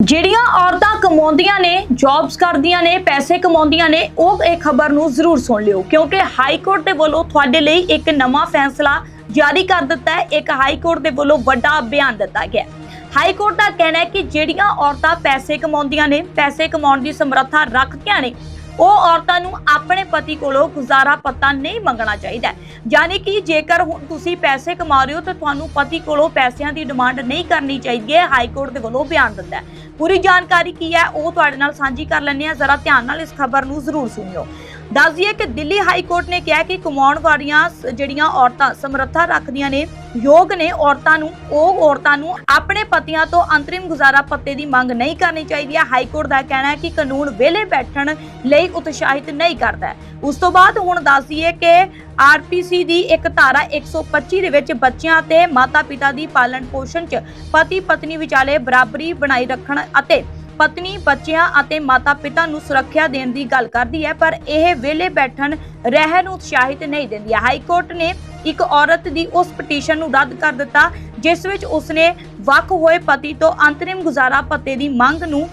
ਜਿਹੜੀਆਂ ਔਰਤਾਂ ਕਮਾਉਂਦੀਆਂ ਨੇ ਜੌਬਸ ਕਰਦੀਆਂ ਨੇ, ਪੈਸੇ ਕਮਾਉਂਦੀਆਂ ਨੇ, ਉਹ ਇਹ ਖਬਰ ਨੂੰ ਜ਼ਰੂਰ ਸੁਣ ਲਿਓ, ਕਿਉਂਕਿ ਹਾਈ ਕੋਰਟ ਦੇ ਵੱਲੋਂ ਤੁਹਾਡੇ ਲਈ ਇੱਕ ਨਵਾਂ ਫੈਸਲਾ ਜਾਰੀ ਕਰ ਦਿੱਤਾ ਹੈ। ਇੱਕ ਹਾਈ ਕੋਰਟ ਦੇ ਵੱਲੋਂ ਵੱਡਾ ਬਿਆਨ ਦਿੱਤਾ ਗਿਆ ਹਾਈ ਕੋਰਟ ਦਾ ਕਹਿਣਾ ਹੈ ਕਿ ਜਿਹੜੀਆਂ ਔਰਤਾਂ ਪੈਸੇ ਕਮਾਉਂਦੀਆਂ ਨੇ, ਪੈਸੇ ਕਮਾਉਣ ਦੀ ਸਮਰੱਥਾ ਰੱਖਦੀਆਂ ਨੇ ਉਹ ਔਰਤਾਂ ਨੂੰ ਆਪਣੇ ਪਤੀ ਕੋਲੋਂ ਗੁਜ਼ਾਰਾ ਪੱਤਾ ਨਹੀਂ ਮੰਗਣਾ ਚਾਹੀਦਾ। ਹੈ। ਯਾਨੀ ਕਿ ਜੇਕਰ ਹੁਣ ਤੁਸੀਂ ਪੈਸੇ ਕਮਾ ਰਹੇ ਹੋ ਤਾਂ ਤੁਹਾਨੂੰ ਪਤੀ ਕੋਲੋਂ ਪੈਸਿਆਂ ਦੀ ਡਿਮਾਂਡ ਨਹੀਂ ਕਰਨੀ ਚਾਹੀਦੀ ਹੈ ਹਾਈ ਕੋਰਟ ਦੇ ਵੱਲੋਂ ਬਿਆਨ ਦਿੰਦਾ ਪੂਰੀ ਜਾਣਕਾਰੀ ਕੀ ਹੈ ਉਹ ਤੁਹਾਡੇ ਨਾਲ ਸਾਂਝੀ ਕਰ ਲੈਂਦੇ ਹਾਂ। ਜ਼ਰਾ ਧਿਆਨ ਨਾਲ ਇਸ ਖਬਰ ਨੂੰ ਜ਼ਰੂਰ ਸੁਣਿਓ। ਦੱਸ ਦਈਏ ਕਿ ਦਿੱਲੀ ਹਾਈ ਕੋਰਟ ਨੇ ਕਿਹਾ ਕਿ ਕਮਾਉਣ ਵਾਲੀਆਂ ਜਿਹੜੀਆਂ ਔਰਤਾਂ ਸਮਰੱਥਾ ਰੱਖਦੀਆਂ ਨੇ, ਯੋਗ ਨੇ ਔਰਤਾਂ ਨੂੰ, ਉਹ ਔਰਤਾਂ ਨੂੰ ਆਪਣੇ ਪਤੀਆਂ ਤੋਂ ਅੰਤਰਿਮ ਗੁਜ਼ਾਰਾ ਪੱਤੇ ਦੀ ਮੰਗ ਨਹੀਂ ਕਰਨੀ ਚਾਹੀਦੀ। ਹੈ ਹਾਈ ਕੋਰਟ ਦਾ ਕਹਿਣਾ ਹੈ ਕਿ ਕਾਨੂੰਨ ਵਿਹਲੇ ਬੈਠਣ ਲਈ ਉਤਸ਼ਾਹਿਤ ਨਹੀਂ ਕਰਦਾ ਉਸ ਤੋਂ ਬਾਅਦ ਹੁਣ ਦੱਸ ਦਈਏ ਕਿ ਆਰਪੀਸੀ ਦੀ ਇੱਕ ਧਾਰਾ 125 ਦੇ ਵਿੱਚ ਬੱਚਿਆਂ ਤੇ ਮਾਤਾ-ਪਿਤਾ ਦੀ ਪਾਲਣ ਪੋਸ਼ਣ 'ਚ ਪਤੀ ਪਤਨੀ ਵਿਚਾਲੇ ਬਰਾਬਰੀ ਬਣਾਈ ਰੱਖਣ ਅਤੇ ਪਤਨੀ ਬੱਚਿਆਂ ਅਤੇ ਮਾਤਾ-ਪਿਤਾ ਨੂੰ ਸੁਰੱਖਿਆ ਦੇਣ ਦੀ ਗੱਲ ਕਰਦੀ ਹੈ ਪਰ ਇਹ ਵਿਹਲੇ ਬੈਠਣ ਰਹਿਣ ਨੂੰ ਉਤਸ਼ਾਹਿਤ ਨਹੀਂ ਦਿੰਦੀ। ਹੈ ਹਾਈ ਕੋਰਟ ਨੇ ਇੱਕ ਔਰਤ ਦੀ ਉਸ ਪਟੀਸ਼ਨ ਨੂੰ ਰੱਦ ਕਰ ਦਿੱਤਾ ਜਿਸ ਵਿੱਚ ਉਸਨੇ ਵੱਖ ਹੋਏ ਪਤੀ ਤੋਂ ਅੰਤਰਿਮ ਗੁਜ਼ਾਰਾ ਭੱਤੇ ਦੀ ਮੰਗ ਨੂੰ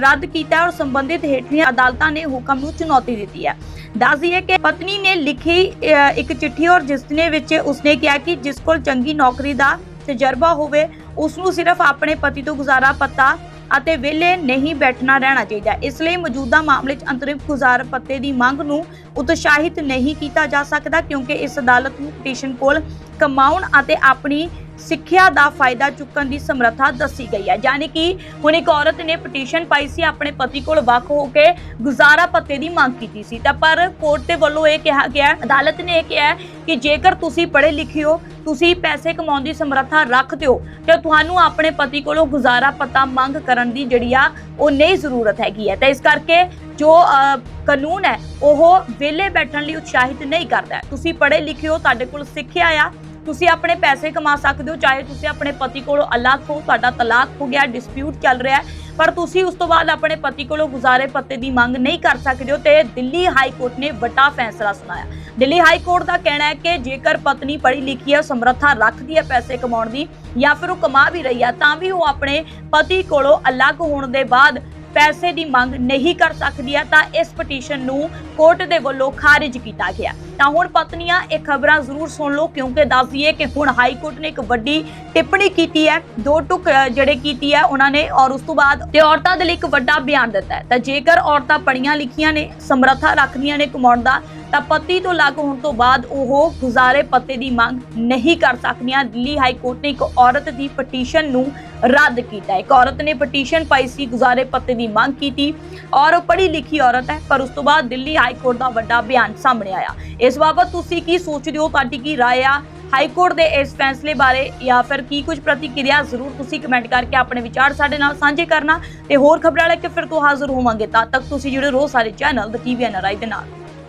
ਰੱਦ ਕੀਤਾ ਔਰ ਸੰਬੰਧਿਤ ਹੇਠਲੀਆਂ ਅਦਾਲਤਾਂ ਨੇ ਹੁਕਮ ਨੂੰ ਚੁਣੌਤੀ ਦਿੱਤੀ ਹੈ। ਦੱਸ ਦਈਏ ਕਿ ਪਤਨੀ ਨੇ ਲਿਖੀ ਅ, ਇੱਕ ਚਿੱਠੀ ਔਰ ਜਿਸ ਨੇ ਵਿੱਚ ਉਸਨੇ ਕਿਹਾ ਕਿ ਜਿਸ ਕੋਲ ਚੰਗੀ ਨੌਕਰੀ ਦਾ ਤਜਰਬਾ ਹੋਵੇ ਉਸ ਨੂੰ ਸਿਰਫ ਆਪਣੇ ਪਤੀ ਤੋਂ ਗੁਜ਼ਾਰਾ ਪਤਾ ਅਤੇ ਵਿਹਲੇ ਨਹੀਂ ਬੈਠਣਾ ਰਹਿਣਾ ਚਾਹੀਦਾ। ਇਸ ਲਈ ਮੌਜੂਦਾ ਮਾਮਲੇ 'ਚ ਅੰਤਰਿਮ ਗੁਜ਼ਾਰ ਪੱਤੇ ਦੀ ਮੰਗ ਨੂੰ ਉਤਸ਼ਾਹਿਤ ਨਹੀਂ ਕੀਤਾ ਜਾ ਸਕਦਾ ਕਿਉਂਕਿ ਇਸ ਅਦਾਲਤ ਨੂੰ ਪਟੀਸ਼ਨ ਕੋਲ ਕਮਾਉਣ ਅਤੇ ਆਪਣੀ ਸਿੱਖਿਆ ਦਾ ਫਾਇਦਾ ਚੁੱਕਣ ਦੀ ਸਮਰੱਥਾ ਦੱਸੀ ਗਈ ਹੈ। ਯਾਨੀ ਕਿ ਹੁਣ ਇੱਕ ਔਰਤ ਨੇ ਪਟੀਸ਼ਨ ਪਾਈ ਸੀ ਆਪਣੇ ਪਤੀ ਕੋਲ ਵੱਖ ਹੋ ਕੇ ਗੁਜ਼ਾਰਾ ਪੱਤੇ ਦੀ ਮੰਗ ਕੀਤੀ ਸੀ। ਤਾਂ ਪਰ ਕੋਰਟ ਦੇ ਵੱਲੋਂ ਇਹ ਕਿਹਾ ਗਿਆ ਅਦਾਲਤ ਨੇ ਇਹ ਕਿਹਾ ਕਿ ਜੇਕਰ ਤੁਸੀਂ ਪੜ੍ਹੇ ਲਿਖੇ ਹੋ ਤੁਸੀਂ ਪੈਸੇ ਕਮਾਉਣ ਦੀ ਸਮਰੱਥਾ ਰੱਖਦੇ ਹੋ ਤੇ ਤੁਹਾਨੂੰ ਆਪਣੇ ਪਤੀ ਕੋਲੋਂ ਗੁਜ਼ਾਰਾ ਪੱਤਾ ਮੰਗ ਕਰਨ ਦੀ ਜਿਹੜੀ ਆ ਉਹ ਨਹੀਂ ਜ਼ਰੂਰਤ ਹੈਗੀ ਹੈ। ਤਾਂ ਇਸ ਕਰਕੇ ਜੋ ਅ, ਕਾਨੂੰਨ ਹੈ ਉਹ ਵਿਹਲੇ ਬੈਠਣ ਲਈ ਉਤਸ਼ਾਹਿਤ ਨਹੀਂ ਕਰਦਾ ਤੁਸੀਂ ਪੜ੍ਹੇ ਲਿਖੇ ਹੋ ਤੁਹਾਡੇ ਕੋਲ ਸਿੱਖਿਆ ਆ ਤੁਸੀਂ ਆਪਣੇ ਪੈਸੇ ਕਮਾ ਸਕਦੇ ਹੋ, ਚਾਹੇ ਤੁਸੀਂ ਆਪਣੇ ਪਤੀ ਕੋਲੋਂ ਅਲੱਗ ਹੋ, ਤੁਹਾਡਾ ਤਲਾਕ ਹੋ ਗਿਆ ਡਿਸਪਿਊਟ ਚੱਲ ਰਿਹਾ ਹੈ, ਪਰ ਤੁਸੀਂ ਉਸ ਤੋਂ ਬਾਅਦ ਆਪਣੇ ਪਤੀ ਕੋਲੋਂ ਗੁਜ਼ਾਰੇ ਪੱਤੇ ਦੀ ਮੰਗ ਨਹੀਂ ਕਰ ਸਕਦੇ ਹੋ ਤੇ ਦਿੱਲੀ ਹਾਈ ਕੋਰਟ ਨੇ ਵੱਡਾ ਫੈਸਲਾ ਸੁਣਾਇਆ। ਦਿੱਲੀ ਹਾਈ ਕੋਰਟ ਦਾ ਕਹਿਣਾ ਹੈ ਕਿ ਜੇਕਰ ਪਤਨੀ ਪੜ੍ਹੀ ਲਿਖੀ ਹੈ, ਸਮਰੱਥਾ ਰੱਖਦੀ ਹੈ ਪੈਸੇ ਕਮਾਉਣ ਦੀ ਜਾਂ ਫਿਰ ਉਹ ਕਮਾ ਵੀ ਰਹੀ ਹੈ, ਤਾਂ ਵੀ ਉਹ ਆਪਣੇ ਪਤੀ ਕੋਲੋਂ ਅਲੱਗ ਹੋਣ ਦੇ ਬਾਅਦ ਪੈਸੇ ਦੀ ਮੰਗ ਨਹੀਂ ਕਰ ਸਕਦੀ ਹੈ ਤਾਂ ਇਸ ਪਟੀਸ਼ਨ ਨੂੰ ਕੋਰਟ ਦੇ ਵੱਲੋਂ ਖਾਰਿਜ ਕੀਤਾ ਗਿਆ। ਤਾਂ ਹੁਣ ਪਤਨੀਆਂ, ਇਹ ਖਬਰਾਂ ਜ਼ਰੂਰ ਸੁਣ ਲਓ, ਕਿਉਂਕਿ ਦੱਸ ਦਈਏ ਕਿ ਹੁਣ ਹਾਈ ਕੋਰਟ ਨੇ ਇੱਕ ਵੱਡੀ ਟਿੱਪਣੀ ਕੀਤੀ ਹੈ। ਦੋ ਟੁਕ ਜਿਹੜੇ ਕੀਤੀ ਹੈ ਉਹਨਾਂ ਨੇ, ਔਰ ਉਸ ਤੋਂ ਬਾਅਦ ਤੇ ਔਰਤਾਂ ਦੇ ਲਈ ਇੱਕ ਵੱਡਾ ਬਿਆਨ ਦਿੱਤਾ ਹੈ। ਤਾਂ ਜੇਕਰ ਔਰਤਾਂ ਪੜੀਆਂ ਲਿਖੀਆਂ ਨੇ, ਸਮਰੱਥਾ ਰੱਖਦੀਆਂ ਨੇ ਕਮਾਉਣ ਦਾ ਤਾਂ ਪਤੀ ਤੋਂ ਲੱਗ ਹੋਣ ਤੋਂ ਬਾਅਦ ਉਹ ਗੁਜ਼ਾਰੇ ਪੱਤੇ ਦੀ ਮੰਗ ਨਹੀਂ ਕਰ ਸਕਦੀਆਂ ਦਿੱਲੀ ਹਾਈ ਕੋਰਟ ਨੇ ਇੱਕ ਔਰਤ ਦੀ ਪਟੀਸ਼ਨ ਨੂੰ ਰੱਦ ਕੀਤਾ ਹੈ। ਇੱਕ ਔਰਤ ਨੇ ਪਟੀਸ਼ਨ ਪਾਈ ਸੀ ਗੁਜ਼ਾਰੇ ਪੱਤੇ ਦੀ ਮੰਗ ਕੀਤੀ ਔਰ ਉਹ ਪੜ੍ਹੀ ਲਿਖੀ ਔਰਤ ਹੈ ਪਰ ਉਸ ਤੋਂ ਬਾਅਦ ਦਿੱਲੀ ਹਾਈ ਕੋਰਟ ਦਾ ਵੱਡਾ ਬਿਆਨ ਸਾਹਮਣੇ ਆਇਆ ਇਸ ਬਾਬਤ ਤੁਸੀਂ ਕੀ ਸੋਚਦੇ ਹੋ ਤੁਹਾਡੀ ਕੀ رائے ਆ ਹਾਈ ਕੋਰਟ ਦੇ ਇਸ ਫੈਸਲੇ ਬਾਰੇ ਜਾਂ ਫਿਰ ਕੀ ਕੁਝ ਪ੍ਰਤੀਕਿਰਿਆ ਜ਼ਰੂਰ ਤੁਸੀਂ ਕਮੈਂਟ ਕਰਕੇ ਆਪਣੇ ਵਿਚਾਰ ਸਾਡੇ ਨਾਲ ਸਾਂਝੇ ਕਰਨਾ ਤੇ ਹੋਰ ਖਬਰਾਂ ਲੈ ਕੇ ਫਿਰ ਤੋਂ ਹਾਜ਼ਰ ਹੋਵਾਂਗੇ ਤਦ ਤੱਕ ਤੁਸੀਂ ਜੁੜੇ ਰਹੋ ਸਾਰੇ ਚੈਨਲ ਦ ਟੀਵੀ ਐਨਆਰਆਈ ਦੇ ਨਾਲ